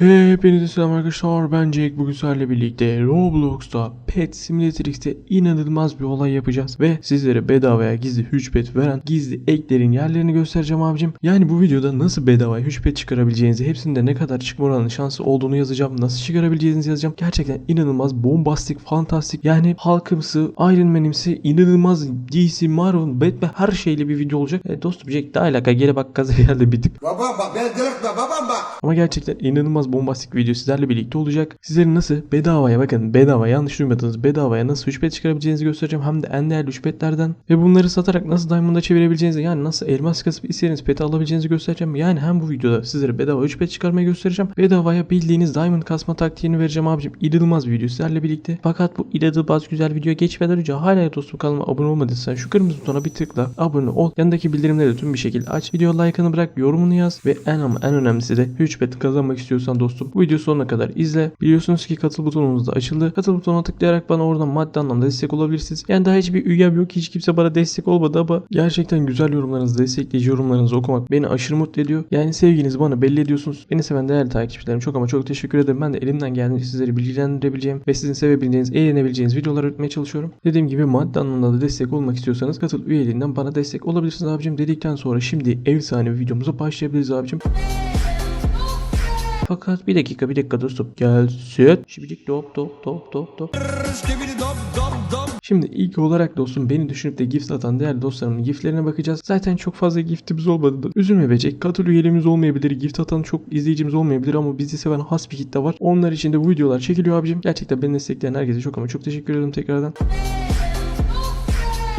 Hepinize selam arkadaşlar ben Jake bugün sizlerle birlikte Roblox'ta Pet Simulator inanılmaz bir olay yapacağız ve sizlere bedavaya gizli 3 pet veren gizli eklerin yerlerini göstereceğim abicim. Yani bu videoda nasıl bedavaya 3 pet çıkarabileceğinizi hepsinde ne kadar çıkma oranı şansı olduğunu yazacağım. Nasıl çıkarabileceğinizi yazacağım. Gerçekten inanılmaz bombastik, fantastik yani halkımsı, Iron Man'imsi, inanılmaz DC, Marvel, Batman her şeyli bir video olacak. E, dostum Jake ne alaka gele bak gaza geldi bir tık. Baba bak beni Ama gerçekten inanılmaz bombastik video sizlerle birlikte olacak. Sizlerin nasıl bedavaya bakın bedava yanlış duymadınız bedavaya nasıl 3 pet çıkarabileceğinizi göstereceğim. Hem de en değerli 3 petlerden. Ve bunları satarak nasıl diamond'a çevirebileceğinizi yani nasıl elmas kasıp istediğiniz peti alabileceğinizi göstereceğim. Yani hem bu videoda sizlere bedava 3 pet çıkarmayı göstereceğim. Bedavaya bildiğiniz diamond kasma taktiğini vereceğim abicim. İnanılmaz bir video sizlerle birlikte. Fakat bu inanılmaz güzel video geçmeden önce hala dostum kanalıma abone olmadıysan şu kırmızı butona bir tıkla abone ol. Yanındaki bildirimleri de tüm bir şekilde aç. Video like'ını bırak yorumunu yaz ve en ama en önemlisi de 3 pet kazanmak istiyorsan dostum bu video sonuna kadar izle. Biliyorsunuz ki katıl butonumuz da açıldı. Katıl butonuna tıklayarak bana oradan maddi anlamda destek olabilirsiniz. Yani daha hiçbir üyem yok hiç kimse bana destek olmadı ama gerçekten güzel yorumlarınızı destekleyici yorumlarınızı okumak beni aşırı mutlu ediyor. Yani sevginizi bana belli ediyorsunuz. Beni seven değerli takipçilerim çok ama çok teşekkür ederim. Ben de elimden geldiğince sizleri bilgilendirebileceğim ve sizin sevebileceğiniz, eğlenebileceğiniz videolar üretmeye çalışıyorum. Dediğim gibi maddi anlamda da destek olmak istiyorsanız katıl üyeliğinden bana destek olabilirsiniz abicim dedikten sonra şimdi efsane bir videomuza başlayabiliriz abicim. Fakat bir dakika bir dakika dostum gelsin. Şimdi top top top top top. Şimdi ilk olarak dostum beni düşünüp de gift atan değerli dostlarımın giftlerine bakacağız. Zaten çok fazla giftimiz olmadı da. Üzülme becek. Katıl üyelerimiz olmayabilir. Gift atan çok izleyicimiz olmayabilir ama bizi seven has bir kitle var. Onlar için de bu videolar çekiliyor abicim. Gerçekten beni destekleyen herkese çok ama çok teşekkür ederim tekrardan.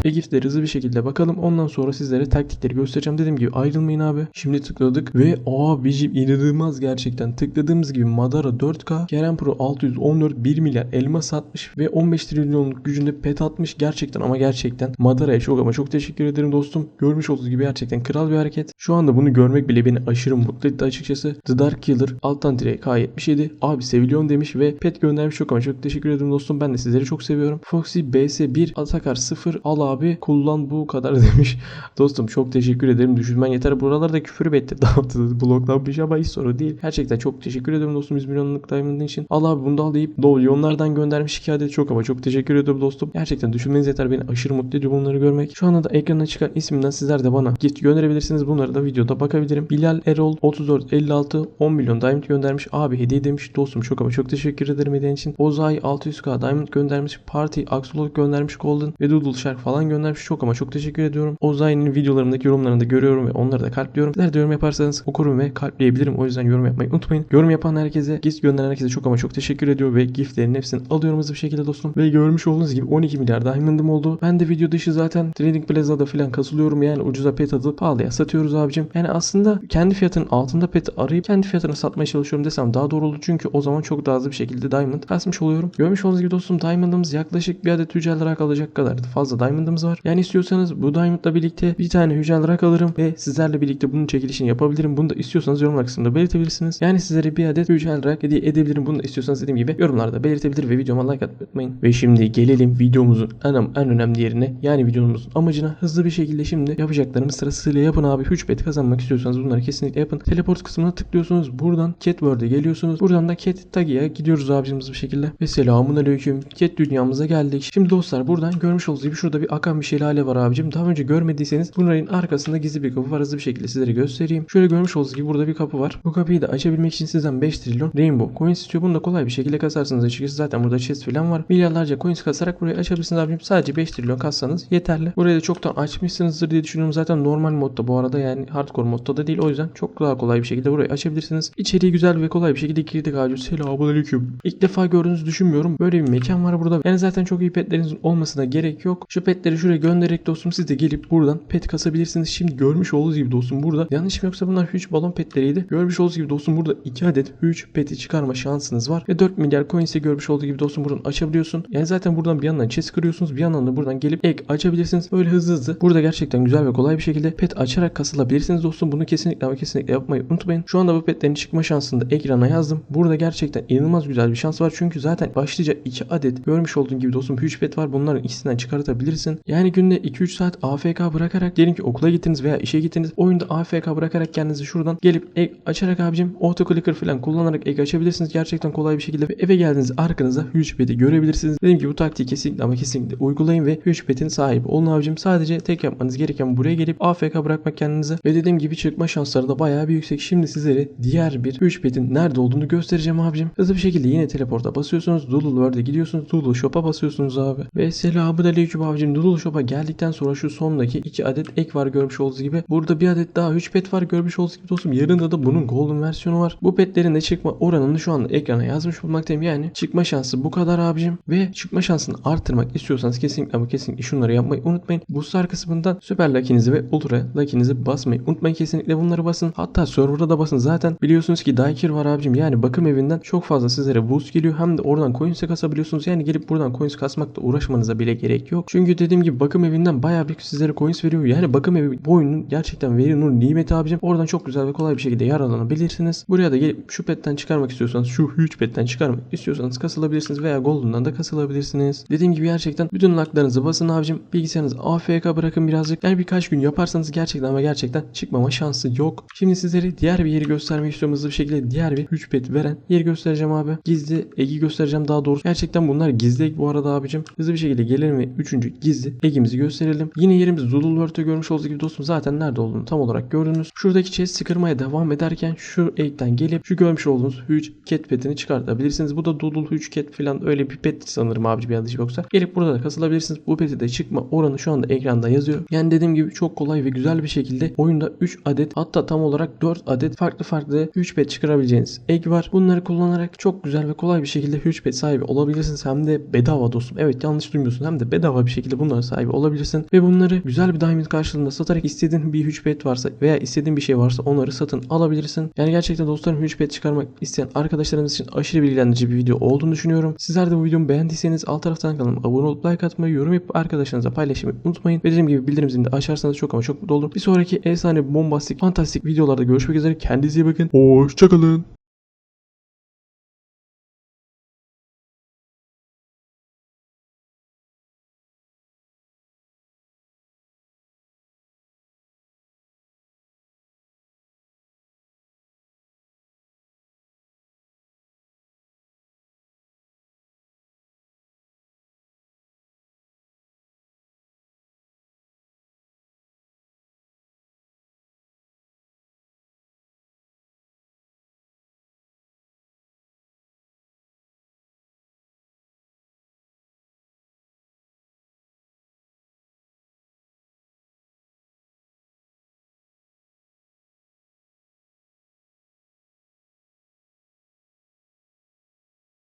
Ve hızlı bir şekilde bakalım. Ondan sonra sizlere taktikleri göstereceğim. Dediğim gibi ayrılmayın abi. Şimdi tıkladık ve abicim inanılmaz gerçekten. Tıkladığımız gibi Madara 4K, Kerem Pro 614, 1 milyar elma satmış ve 15 trilyonluk gücünde pet atmış. Gerçekten ama gerçekten Madara'ya çok ama çok teşekkür ederim dostum. Görmüş olduğunuz gibi gerçekten kral bir hareket. Şu anda bunu görmek bile beni aşırı mutlu etti açıkçası. The Dark Killer alttan tire K77 abi seviliyon demiş ve pet göndermiş çok ama çok teşekkür ederim dostum. Ben de sizleri çok seviyorum. Foxy BS1 Atakar 0 al abi kullan bu kadar demiş. Dostum çok teşekkür ederim. Düşünmen yeter. Buralarda küfür etti. Bloklanmış ama hiç sorun değil. Gerçekten çok teşekkür ederim dostum 100 milyonluk diamond'ın için. al abi bunu da al deyip Dolyonlardan göndermiş iki adet çok ama çok teşekkür ederim dostum. Gerçekten düşünmeniz yeter. Beni aşırı mutlu ediyor bunları görmek. Şu anda da ekrana çıkan isminden sizler de bana gift gönderebilirsiniz. Bunları da videoda bakabilirim. Bilal Erol 34 56 10 milyon diamond göndermiş. Abi hediye demiş. Dostum çok ama çok teşekkür ederim hediyen için. Ozay 600k diamond göndermiş. Party Axolotl göndermiş Golden ve Doodle Shark falan göndermiş. Çok ama çok teşekkür ediyorum. Ozay'ın videolarımdaki yorumlarını da görüyorum ve onları da kalpliyorum. Sizler de yorum yaparsanız okurum ve kalpleyebilirim. O yüzden yorum yapmayı unutmayın. Yorum yapan herkese, gift gönderen herkese çok ama çok teşekkür ediyor ve giftlerin hepsini alıyorum hızlı bir şekilde dostum. Ve görmüş olduğunuz gibi 12 milyar diamond'ım oldu. Ben de video dışı zaten Trading Plaza'da falan kasılıyorum yani ucuza pet alıp pahalıya satıyoruz abicim. Yani aslında kendi fiyatının altında pet arayıp kendi fiyatına satmaya çalışıyorum desem daha doğru olur. Çünkü o zaman çok daha hızlı bir şekilde diamond kasmış oluyorum. Görmüş olduğunuz gibi dostum diamond'ımız yaklaşık bir adet tüccar rak alacak kadar fazla diamond'ımız var. Yani istiyorsanız bu diamond'la birlikte bir tane hücre rak alırım ve sizlerle birlikte bunun çekilişini yapabilirim. Bunu da istiyorsanız yorumlar kısmında belirtebilirsiniz. Yani sizlere bir adet hücre rak hediye edebilirim. Bunu da istiyorsanız dediğim gibi yorumlarda belirtebilir ve videoma like atmayı unutmayın. Ve şimdi gelelim videomuzun en, en önemli yerine yani videomuzun amacına hızlı bir şekilde şimdi yapacaklarımız sırasıyla yapın abi. 3 bet kazanmak istiyorsanız bunları kesinlikle yapın. Teleport kısmına tıklıyorsunuz. Buradan Cat World'e geliyorsunuz. Buradan da Cat Tagi'ye gidiyoruz abicimiz bir şekilde. Ve selamun aleyküm. Cat dünyamıza geldik. Şimdi dostlar buradan görmüş olduğunuz gibi şurada bir akan bir şelale var abicim. Daha önce görmediyseniz bunların arkasında gizli bir kapı var. Hızlı bir şekilde sizlere göstereyim. Şöyle görmüş olduğunuz gibi burada bir kapı var. Bu kapıyı da açabilmek için sizden 5 trilyon Rainbow Coin istiyor. Bunu da kolay bir şekilde kasarsınız açıkçası. Zaten burada chest falan var. Milyarlarca coins kasarak burayı açabilirsiniz abicim. Sadece 5 trilyon kassanız yeterli. Burayı da çoktan açmışsınızdır diye düşünüyorum. Zaten normal modda bu arada yani hardcore modda da değil. O yüzden çok daha kolay bir şekilde burayı açabilirsiniz. İçeriği güzel ve kolay bir şekilde girdik abicim. Selamünaleyküm. İlk defa gördüğünüzü düşünmüyorum. Böyle bir mekan var burada. Yani zaten çok iyi petlerinizin olmasına gerek yok. Şu petleri şuraya göndererek dostum siz de gelip buradan pet kasabilirsiniz. Şimdi görmüş olduğunuz gibi dostum burada. Yanlışım yoksa bunlar 3 balon petleriydi. Görmüş olduğunuz gibi dostum burada 2 adet 3 peti çıkarma şansınız var. Ve 4 milyar coin ise görmüş olduğu gibi dostum buradan açabiliyorsun. Yani zaten buradan bir yandan chest kırıyorsunuz. Bir yandan da buradan gelip ek açabilirsiniz. Böyle hızlı hızlı. Burada gerçekten güzel ve kolay bir şekilde pet açarak kasılabilirsiniz dostum. Bunu kesinlikle ama kesinlikle yapmayı unutmayın. Şu anda bu petlerin çıkma şansını da ekrana yazdım. Burada gerçekten inanılmaz güzel bir şans var. Çünkü zaten başlıca 2 adet görmüş olduğun gibi dostum 3 pet var. Bunların ikisinden çıkartabilirsin. Yani günde 2-3 saat AFK bırakarak diyelim ki okula gittiniz veya işe gittiniz. Oyunda AFK bırakarak kendinizi şuradan gelip ek açarak abicim autoclicker falan kullanarak ek açabilirsiniz. Gerçekten kolay bir şekilde ve eve geldiğiniz arkanızda huge pet'i görebilirsiniz. Dediğim gibi bu taktiği kesinlikle ama kesinlikle uygulayın ve huge pet'in sahibi olun abicim. Sadece tek yapmanız gereken buraya gelip AFK bırakmak kendinize ve dediğim gibi çıkma şansları da bayağı bir yüksek. Şimdi sizlere diğer bir huge pet'in nerede olduğunu göstereceğim abicim. Hızlı bir şekilde yine teleporta basıyorsunuz. Doodle World'e gidiyorsunuz. Doodle Shop'a basıyorsunuz abi. Ve selamun aleyküm abicim. Doodle Shop'a geldikten sonra şu sondaki iki adet ek var görmüş olduğunuz gibi. Burada bir adet daha 3 pet var görmüş olduğunuz gibi dostum. Yarında da bunun golden versiyonu var. Bu petlerin de çıkma oranını şu anda ekrana yazmış bulmaktayım. Yani çıkma şansı bu kadar abicim. Ve çıkma şansını arttırmak istiyorsanız kesinlikle ama kesinlikle şunları yapmayı unutmayın. Boostlar kısmından süper lucky'nizi ve ultra lucky'nizi basmayı unutmayın. Kesinlikle bunları basın. Hatta serverda da basın. Zaten biliyorsunuz ki Daikir var abicim. Yani bakım evinden çok fazla sizlere boost geliyor. Hem de oradan coins kasabiliyorsunuz. Yani gelip buradan coins kasmakla uğraşmanıza bile gerek yok. Çünkü dediğim gibi bakım evinden bayağı bir sizlere coins veriyor. Yani bakım evi bu oyunun gerçekten veri nur nimeti abicim. Oradan çok güzel ve kolay bir şekilde yararlanabilirsiniz. Buraya da gelip şu petten çıkarmak istiyorsanız şu huge petten çıkarmak istiyorsanız kasılabilirsiniz veya golden'dan da kasılabilirsiniz. Dediğim gibi gerçekten bütün laklarınızı basın abicim. Bilgisayarınızı AFK bırakın birazcık. Yani birkaç gün yaparsanız gerçekten ama gerçekten çıkmama şansı yok. Şimdi sizlere diğer bir yeri göstermek istiyorum hızlı bir şekilde. Diğer bir huge pet veren yeri göstereceğim abi. Gizli egi göstereceğim daha doğrusu. Gerçekten bunlar gizli bu arada abicim. Hızlı bir şekilde gelelim ve üçüncü gizli egimizi gösterelim. Yine yerimiz Zulu World'te görmüş olduğunuz gibi dostum zaten nerede olduğunu tam olarak gördünüz. Şuradaki chest kırmaya devam ederken şu ekten gelip şu görmüş olduğunuz huge cat petini çıkartabilirsiniz. Bu da Doodle huge cat falan öyle bir pet sanırım abici bir yanlış yoksa. Gelip burada da kasılabilirsiniz. Bu peti de çıkma oranı şu anda ekranda yazıyor. Yani dediğim gibi çok kolay ve güzel bir şekilde oyunda 3 adet hatta tam olarak 4 adet farklı farklı huge pet çıkarabileceğiniz egg var. Bunları kullanarak çok güzel ve kolay bir şekilde huge pet sahibi olabilirsiniz. Hem de bedava dostum. Evet yanlış duymuyorsun. Hem de bedava bir şekilde bunların sahibi olabilirsin. Ve bunları güzel bir diamond karşılığında satarak istediğin bir pet varsa veya istediğin bir şey varsa onları satın alabilirsin. Yani gerçekten dostlarım pet çıkarmak isteyen arkadaşlarımız için aşırı bilgilendirici bir video olduğunu düşünüyorum. Sizler de bu videomu beğendiyseniz alt taraftan kanalıma abone olup like atmayı, yorum yapıp arkadaşlarınızla paylaşmayı unutmayın. Ve dediğim gibi bildirim zilini de açarsanız çok ama çok mutlu olurum. Bir sonraki efsane, bombastik, fantastik videolarda görüşmek üzere. Kendinize iyi bakın. Hoşçakalın.